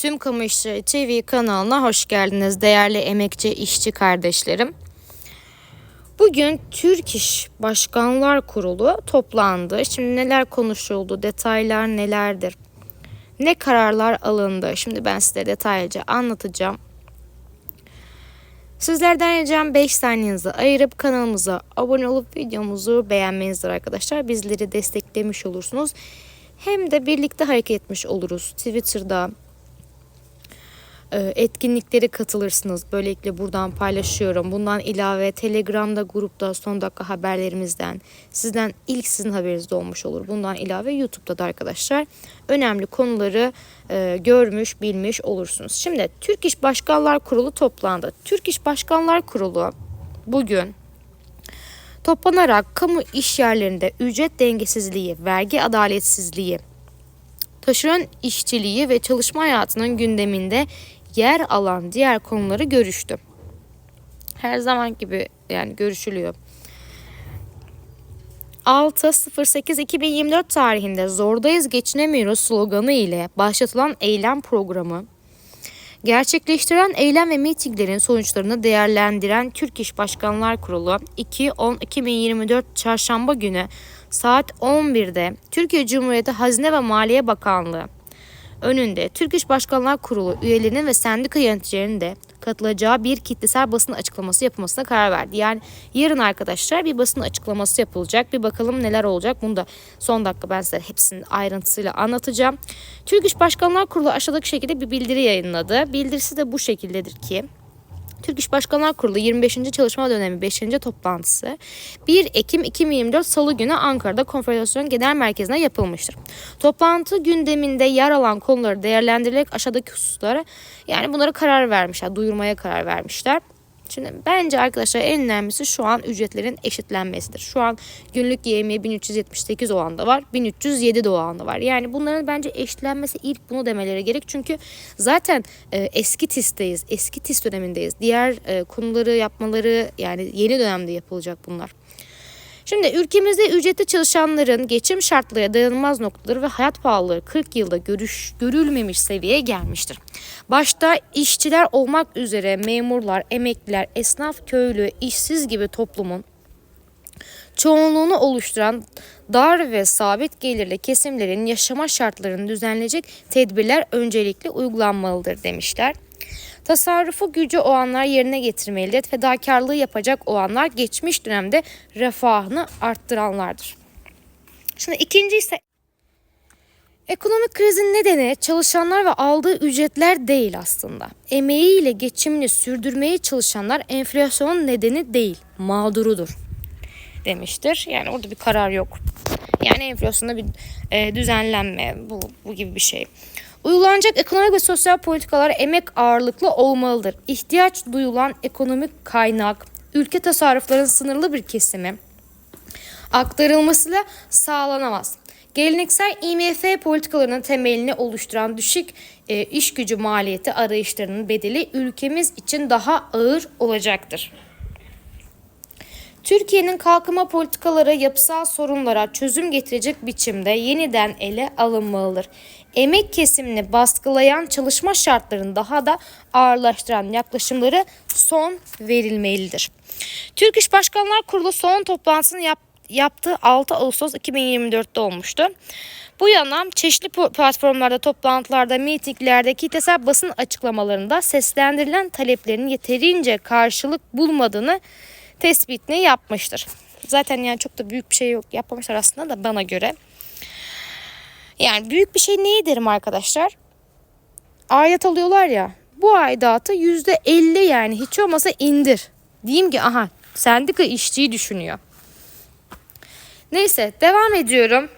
Tüm Kamu İşleri TV kanalına hoş geldiniz değerli emekçi işçi kardeşlerim. Bugün Türk İş Başkanlar Kurulu toplandı. Şimdi neler konuşuldu, detaylar nelerdir, ne kararlar alındı? Şimdi ben size detaylıca anlatacağım. Sizlerden ricam 5 saniyenizi ayırıp kanalımıza abone olup videomuzu beğenmenizdir arkadaşlar. Bizleri desteklemiş olursunuz. Hem de birlikte hareket etmiş oluruz. Twitter'da, etkinliklere katılırsınız. Böylelikle buradan paylaşıyorum. Bundan ilave Telegram'da grupta son dakika haberlerimizden sizden ilk sizin haberiniz de olmuş olur. Bundan ilave YouTube'da da arkadaşlar önemli konuları e, görmüş, bilmiş olursunuz. Şimdi Türk İş Başkanlar Kurulu toplandı. Türk İş Başkanlar Kurulu bugün toplanarak kamu iş yerlerinde ücret dengesizliği, vergi adaletsizliği, taşeron işçiliği ve çalışma hayatının gündeminde yer alan diğer konuları görüştü. Her zaman gibi yani görüşülüyor. 6.08.2024 tarihinde Zordayız Geçinemiyoruz sloganı ile başlatılan eylem programı gerçekleştiren eylem ve mitinglerin sonuçlarını değerlendiren Türk İş Başkanlar Kurulu 2.10.2024 Çarşamba günü saat 11'de Türkiye Cumhuriyeti Hazine ve Maliye Bakanlığı önünde Türk İş Başkanlar Kurulu üyelerinin ve sendika yöneticilerinin de katılacağı bir kitlesel basın açıklaması yapılmasına karar verdi. Yani yarın arkadaşlar bir basın açıklaması yapılacak. Bir bakalım neler olacak. Bunu da son dakika ben size hepsinin ayrıntısıyla anlatacağım. Türk İş Başkanlar Kurulu aşağıdaki şekilde bir bildiri yayınladı. Bildirisi de bu şekildedir ki Türk İş Başkanlar Kurulu 25. Çalışma Dönemi 5. toplantısı 1 Ekim 2024 Salı günü Ankara'da Konfederasyon Genel Merkezi'nde yapılmıştır. Toplantı gündeminde yer alan konuları değerlendirilerek aşağıdaki hususlara yani bunlara karar vermişler, duyurmaya karar vermişler. Şimdi bence arkadaşlar en önemlisi şu an ücretlerin eşitlenmesidir. Şu an günlük yemeği 1378 olan da var, 1307 de olan da var. Yani bunların bence eşitlenmesi ilk bunu demeleri gerek. Çünkü zaten e, eski TİS'teyiz, eski TİS dönemindeyiz. Diğer e, konuları yapmaları yani yeni dönemde yapılacak bunlar. Şimdi ülkemizde ücretli çalışanların geçim şartları dayanılmaz noktaları ve hayat pahalılığı 40 yılda görüş, görülmemiş seviyeye gelmiştir. Başta işçiler olmak üzere memurlar, emekliler, esnaf, köylü, işsiz gibi toplumun çoğunluğunu oluşturan dar ve sabit gelirli kesimlerin yaşama şartlarını düzenleyecek tedbirler öncelikle uygulanmalıdır demişler. Tasarrufu gücü olanlar yerine getirmelidir. Fedakarlığı yapacak olanlar geçmiş dönemde refahını arttıranlardır. Şimdi ikinci ise Ekonomik krizin nedeni çalışanlar ve aldığı ücretler değil aslında. Emeğiyle geçimini sürdürmeye çalışanlar enflasyonun nedeni değil, mağdurudur demiştir. Yani orada bir karar yok. Yani enflasyonda bir e, düzenlenme bu, bu gibi bir şey. Uygulanacak ekonomik ve sosyal politikalar emek ağırlıklı olmalıdır. İhtiyaç duyulan ekonomik kaynak, ülke tasarruflarının sınırlı bir kesimi aktarılmasıyla sağlanamaz. Geleneksel IMF politikalarının temelini oluşturan düşük e, iş gücü maliyeti arayışlarının bedeli ülkemiz için daha ağır olacaktır. Türkiye'nin kalkınma politikaları yapısal sorunlara çözüm getirecek biçimde yeniden ele alınmalıdır. Emek kesimini baskılayan çalışma şartlarını daha da ağırlaştıran yaklaşımları son verilmelidir. Türk İş Başkanlar Kurulu son toplantısını yap, yaptığı 6 Ağustos 2024'te olmuştu. Bu yana çeşitli platformlarda, toplantılarda, mitinglerde, kitlesel basın açıklamalarında seslendirilen taleplerin yeterince karşılık bulmadığını tespitini yapmıştır. Zaten yani çok da büyük bir şey yok yapmamışlar aslında da bana göre. Yani büyük bir şey neyi derim arkadaşlar? Ayet alıyorlar ya. Bu aidatı yüzde elli yani hiç olmasa indir. Diyeyim ki aha sendika işçiyi düşünüyor. Neyse devam ediyorum.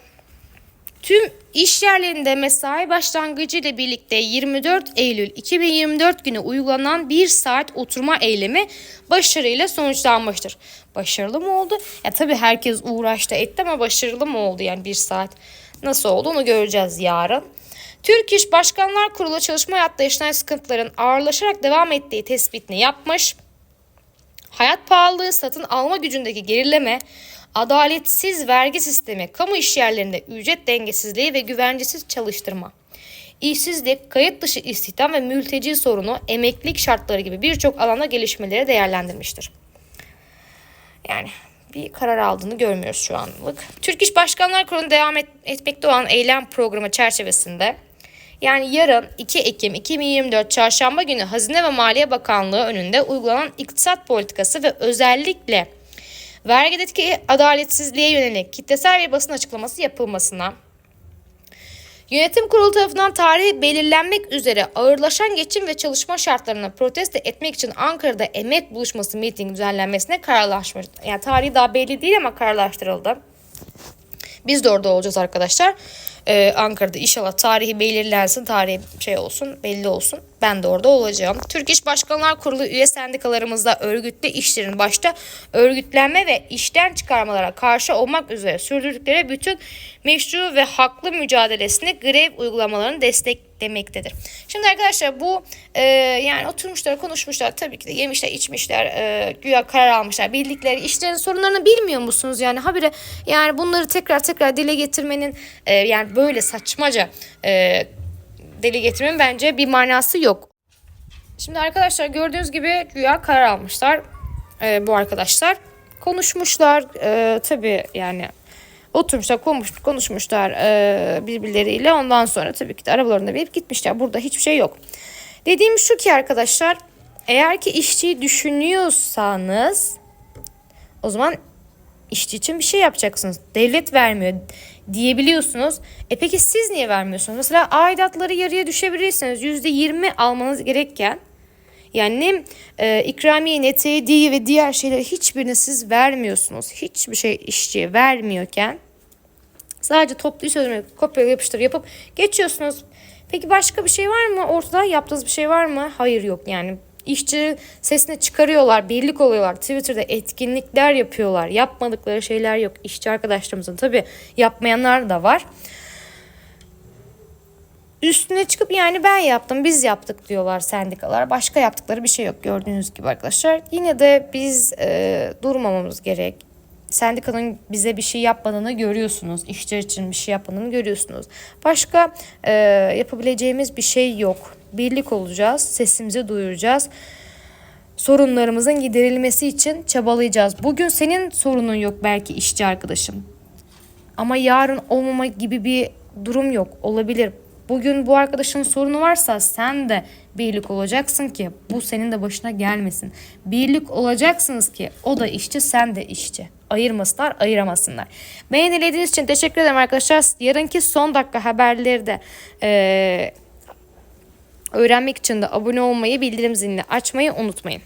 Tüm iş yerlerinde mesai başlangıcı ile birlikte 24 Eylül 2024 günü uygulanan 1 saat oturma eylemi başarıyla sonuçlanmıştır. Başarılı mı oldu? Ya tabii herkes uğraştı etti ama başarılı mı oldu yani 1 saat? Nasıl oldu onu göreceğiz yarın. Türk İş Başkanlar Kurulu çalışma hayatta yaşanan sıkıntıların ağırlaşarak devam ettiği tespitini yapmış. Hayat pahalılığı, satın alma gücündeki gerileme, adaletsiz vergi sistemi, kamu işyerlerinde ücret dengesizliği ve güvencesiz çalıştırma. işsizlik, kayıt dışı istihdam ve mülteci sorunu, emeklilik şartları gibi birçok alanda gelişmeleri değerlendirmiştir. Yani bir karar aldığını görmüyoruz şu anlık. Türk İş Başkanlar Kurulu'nun devam et, etmekte olan eylem programı çerçevesinde yani yarın 2 Ekim 2024 Çarşamba günü Hazine ve Maliye Bakanlığı önünde uygulanan iktisat politikası ve özellikle vergideki adaletsizliğe yönelik kitlesel bir basın açıklaması yapılmasına, Yönetim kurulu tarafından tarihi belirlenmek üzere ağırlaşan geçim ve çalışma şartlarını protesto etmek için Ankara'da emek buluşması miting düzenlenmesine kararlaşmış. Yani tarihi daha belli değil ama kararlaştırıldı. Biz de orada olacağız arkadaşlar. Ee, Ankara'da inşallah tarihi belirlensin, tarihi şey olsun, belli olsun. Ben de orada olacağım. Türk İş Başkanlar Kurulu üye sendikalarımızda örgütlü işlerin başta örgütlenme ve işten çıkarmalara karşı olmak üzere sürdürdükleri bütün meşru ve haklı mücadelesini grev uygulamalarını desteklemektedir. Şimdi arkadaşlar bu e, yani oturmuşlar konuşmuşlar tabii ki de yemişler içmişler e, güya karar almışlar bildikleri işlerin sorunlarını bilmiyor musunuz yani habire yani bunları tekrar tekrar dile getirmenin e, yani böyle saçmaca e, dile getirmenin bence bir manası yok. Şimdi arkadaşlar gördüğünüz gibi güya karar almışlar e, bu arkadaşlar. Konuşmuşlar e, tabii yani oturmuşlar konuş, konuşmuşlar e, birbirleriyle ondan sonra tabii ki de arabalarında binip gitmişler. Burada hiçbir şey yok. Dediğim şu ki arkadaşlar eğer ki işçiyi düşünüyorsanız o zaman işçi için bir şey yapacaksınız. Devlet vermiyor diyebiliyorsunuz. E peki siz niye vermiyorsunuz? Mesela aidatları yarıya düşebilirsiniz. %20 almanız gerekken yani ne e, ikramiye ne tediği ve diğer şeyleri hiçbirini siz vermiyorsunuz. Hiçbir şey işçiye vermiyorken sadece toplu ödeme kopya yapıştır yapıp geçiyorsunuz. Peki başka bir şey var mı? Ortada yaptığınız bir şey var mı? Hayır yok yani. İşçi sesini çıkarıyorlar, birlik oluyorlar. Twitter'da etkinlikler yapıyorlar. Yapmadıkları şeyler yok. İşçi arkadaşlarımızın tabii yapmayanlar da var. Üstüne çıkıp yani ben yaptım, biz yaptık diyorlar sendikalar. Başka yaptıkları bir şey yok gördüğünüz gibi arkadaşlar. Yine de biz e, durmamamız gerek. Sendikanın bize bir şey yapmadığını görüyorsunuz. İşçiler için bir şey yapmadığını görüyorsunuz. Başka e, yapabileceğimiz bir şey yok. Birlik olacağız, sesimizi duyuracağız. Sorunlarımızın giderilmesi için çabalayacağız. Bugün senin sorunun yok belki işçi arkadaşım. Ama yarın olmama gibi bir durum yok. Olabilir. Bugün bu arkadaşın sorunu varsa sen de birlik olacaksın ki bu senin de başına gelmesin. Birlik olacaksınız ki o da işçi sen de işçi. Ayırmasınlar ayıramasınlar. Beni dinlediğiniz için teşekkür ederim arkadaşlar. Yarınki son dakika haberleri de ee, öğrenmek için de abone olmayı bildirim zilini açmayı unutmayın.